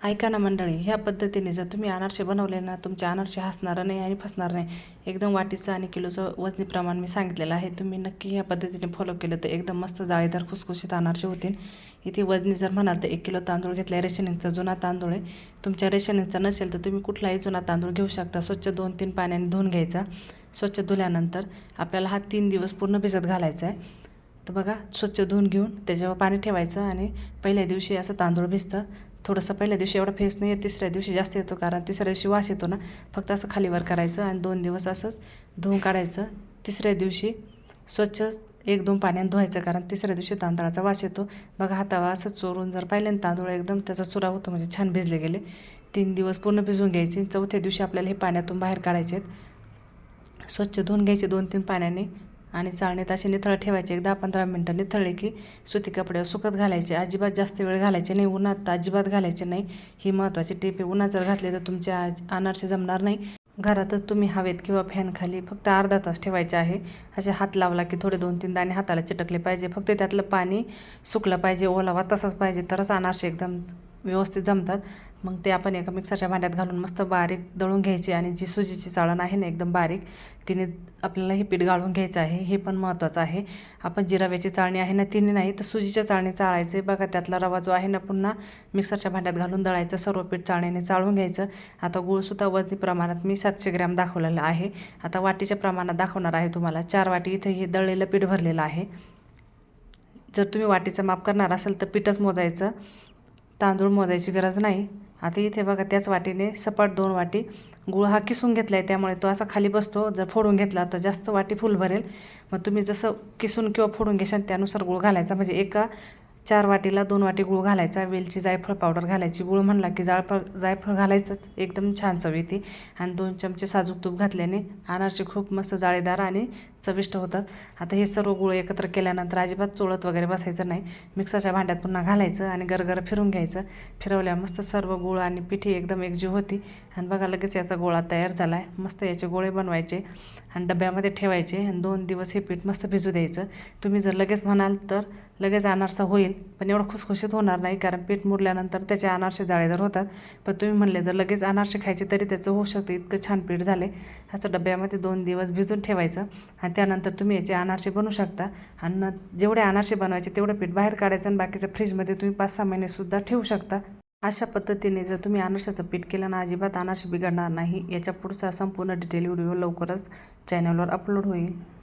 ऐका ना मंडळी ह्या पद्धतीने जर तुम्ही अनारसे बनवले ना तुमचे अनारसे हसणार नाही आणि फसणार नाही. एकदम वाटीचं आणि किलोचं वजनी प्रमाण मी सांगितलेलं आहे. तुम्ही नक्की ह्या पद्धतीने फॉलो केलं तर एकदम मस्त जाळीदार खुसखुशीत अनारसे होतील. इथे वजनी जर म्हणाल तर एक किलो तांदूळ घेतला आहे रेशनिंगचा जुना तांदूळ आहे. तुमच्या रेशनिंगचा नसेल तर तुम्ही कुठलाही जुना तांदूळ घेऊ शकता. स्वच्छ दोन तीन पाण्याने धुवून घ्यायचा. स्वच्छ धुल्यानंतर आपल्याला हा तीन दिवस पूर्ण भिजत घालायचा आहे. तर बघा स्वच्छ धुवून घेऊन त्याच्यावर पाणी ठेवायचं आणि पहिल्या दिवशी असं तांदूळ भिजतं. थोडंसं पहिल्या दिवशी एवढा फेस नाही येत तिसऱ्या दिवशी जास्त येतो कारण तिसऱ्या दिवशी वास येतो ना. फक्त असं खालीवर करायचं आणि दोन दिवस असंच धुवून काढायचं. तिसऱ्या दिवशी स्वच्छ एक दोन पाण्याने धुवायचं कारण तिसऱ्या दिवशी तांदळाचा वास येतो. बघा हातावा असं चोरून जर पाहिलं ना तांदूळ एकदम त्याचा चुरा होतो म्हणजे छान भिजले गेले. तीन दिवस पूर्ण भिजवून घ्यायचे चौथ्या दिवशी आपल्याला हे पाण्यातून बाहेर काढायचे आहेत स्वच्छ धुवून घ्यायचे दोन तीन पाण्याने. आणि चाळणीत असे निथळ ठेवायचे. एक दहा पंधरा मिनटं निथळले की सुती कपड्यावर सुकत घालायचे. अजिबात जास्त वेळ घालायचे नाही. उन्हात अजिबात घालायचे नाही. ही महत्त्वाची टीप आहे. उन्हात जर घातले तर तुमच्या आज- अनारसे जमणार नाही. घरातच तुम्ही हवेत किंवा फॅनखाली फक्त अर्धा तास ठेवायचे आहे. असे हात लावला की थोडे दोन तीन दाणे हाताला चिटकले पाहिजे. फक्त त्यातलं पाणी सुकलं पाहिजे. ओलावा तसंच पाहिजे. तरच अनारसे एकदम व्यवस्थित जमतात. मग ते आपण एका मिक्सरच्या भांड्यात घालून मस्त बारीक दळून घ्यायची आणि जी सुजीची चाळण आहे ना एकदम बारीक तिने आपल्याला हे पीठ गाळून घ्यायचं आहे. हे पण महत्त्वाचं आहे. आपण जी रव्याची चाळणी आहे ना तिने नाही तर सुजीच्या चाळणी चाळायचे. बघा त्यातला रवा जो आहे ना पुन्हा मिक्सरच्या भांड्यात घालून दळायचं. सर्व पीठ चाळणीने चाळून घ्यायचं. आता गुळसुद्धा वजनी प्रमाणात मी सातशे ग्रॅम दाखवलेलं आहे. आता वाटीच्या प्रमाणात दाखवणार आहे तुम्हाला. चार वाटी इथे हे दळलेलं पीठ भरलेलं आहे. जर तुम्ही वाटीचं माप करणार असाल तर पीठच मोजायचं. तांदूळ मोजायची गरज नाही. आता इथे बघा त्याच वाटीने सपाट दोन वाटी गुळ हा किसून घेतला आहे त्यामुळे तो असा खाली बसतो. जर फोडून घेतला तर जास्त वाटी फुल भरेल मग तुम्ही जसं किसून किंवा फोडून घेशाल त्यानुसार गुळ घालायचा. म्हणजे एका चार वाटीला दोन वाटी गुळ घालायचा वेलची जायफळ पावडर घालायची. गुळ म्हणला की जायफळ जायफळ घालायचंच. एकदम छान चव येते. आणि दोन चमचे साजूक तूप घातल्याने अनारसे खूप मस्त जाळीदार आणि चविष्ट होतात. आता हे सर्व गुळ एकत्र केल्यानंतर अजिबात चोळत वगैरे बसायचं नाही. मिक्सरच्या भांड्यात पुन्हा घालायचं आणि गरगर फिरून घ्यायचं. फिरवल्या मस्त सर्व गुळ आणि पिठी एकदम एकजीव होती. आणि बघा लगेच याचा गोळा तयार झाला आहे मस्त याचे गोळे बनवायचे आणि डब्यामध्ये ठेवायचे आणि दोन दिवस हे पीठ मस्त भिजू द्यायचं. तुम्ही जर लगेच म्हणाल तर लगेच अनारसा होईल. पण एवढं खुसखुशीत होणार नाही कारण पीठ मुरल्यानंतर त्याचे अनारसे जाळेदार होतात. पण तुम्ही म्हणले जर लगेच अनारसे खायचे तरी त्याचं होऊ शकतं. इतकं छान पीठ झाले ह्याचं डब्यामध्ये दोन दिवस भिजून ठेवायचं. आणि त्यानंतर तुम्ही याचे अनारसे बनवू शकता. आणि न- जेवढे अनारसे बनवायचे तेवढं पीठ बाहेर काढायचं आणि बाकीचं फ्रीजमध्ये तुम्ही पाच सहा महिनेसुद्धा ठेवू शकता. अशा पद्धतीने जर तुम्ही अनारशाचं पीठ केलं ना अजिबात अनारसे बिघडणार नाही. याच्या पुढचा संपूर्ण डिटेल व्हिडिओ लवकरच चॅनलवर अपलोड होईल.